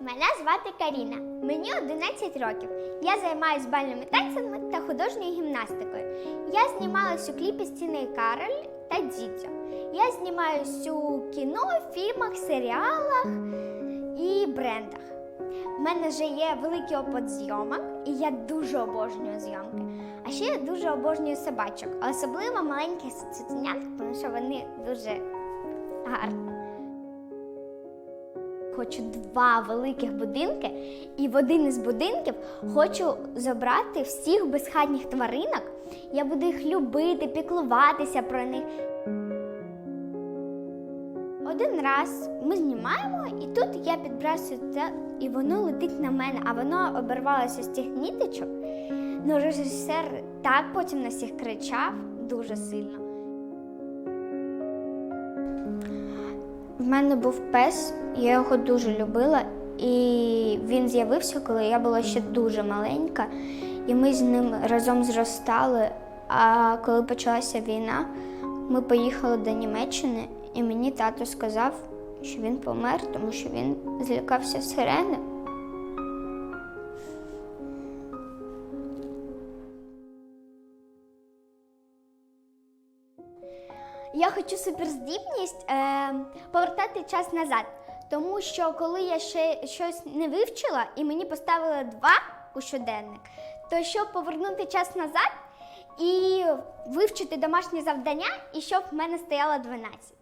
Мене звати Каріна. Мені 11 років. Я займаюся бальними танцями та художньою гімнастикою. Я знімалась у кліпі Стіни Кароль та Дідзьо. Я знімаюсь у кіно, фільмах, серіалах і брендах. У мене вже є великий опит зйомок, і я дуже обожнюю зйомки. А ще я дуже обожнюю собачок, особливо маленьких цуценят, тому що вони дуже гарні. Хочу два великих будинки, і в один із будинків хочу забрати всіх безхатніх тваринок. Я буду їх любити, піклуватися про них. Один раз ми знімаємо, і тут я підбрасую це, і воно летить на мене, а воно обірвалося з тих ніточок. Ну, режисер так потім на всіх кричав дуже сильно. В мене був пес, я його дуже любила, і він з'явився, коли я була ще дуже маленька, і ми з ним разом зростали. А коли почалася війна, ми поїхали до Німеччини, і мені тато сказав, що він помер, тому що він злякався сирени. Я хочу суперздібність е, повертати час назад. Тому що коли я ще щось не вивчила і мені поставили два у щоденник, то щоб повернути час назад і вивчити домашнє завдання, і щоб в мене стояло 12.